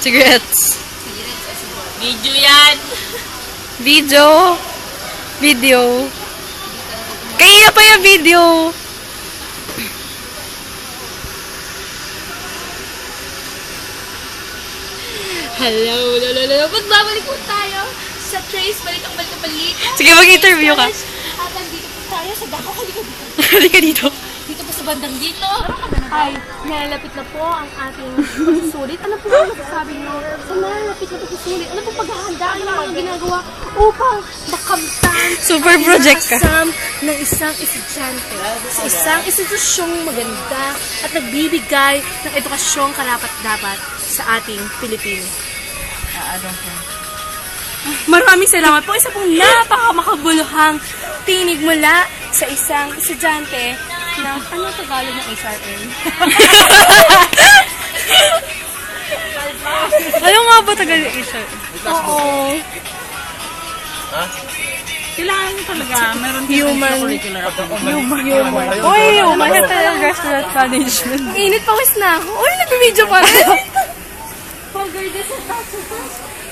Cigarettes. Video yan! Video. Video. Kaya pa yung video. Hello, hello, hello. Magbabalik po tayo sa Trace Balitang Balitang Balita. Sige, mag-interview ka. At andito po tayo sa Dako. Halika dito. Halika dito. Sa bandang dito. Ay, nalalapit na po ang ating pagsusulit. Ano po ang masasabi nyo? Sa nalalapit na pagsusulit, ano po paghahanda? Ano po ang ginagawa upang makamtan Super project ka. ng isang estudyante sa isang institusyong maganda at nagbibigay ng edukasyong karapat-dapat sa ating Pilipino. Maraming salamat po. Isa pong napakamakabuluhang tinig mula sa isang estudyante ng ano Tagalog ng HRM? Ano nga ba tagal yung isa? Oo. Kailangan mo talaga, meron din Human. Human. Human. Uy, human hotel and restaurant management. Ang init pawis na ako. Uy, nag-video pa rin. Pag-girl, this is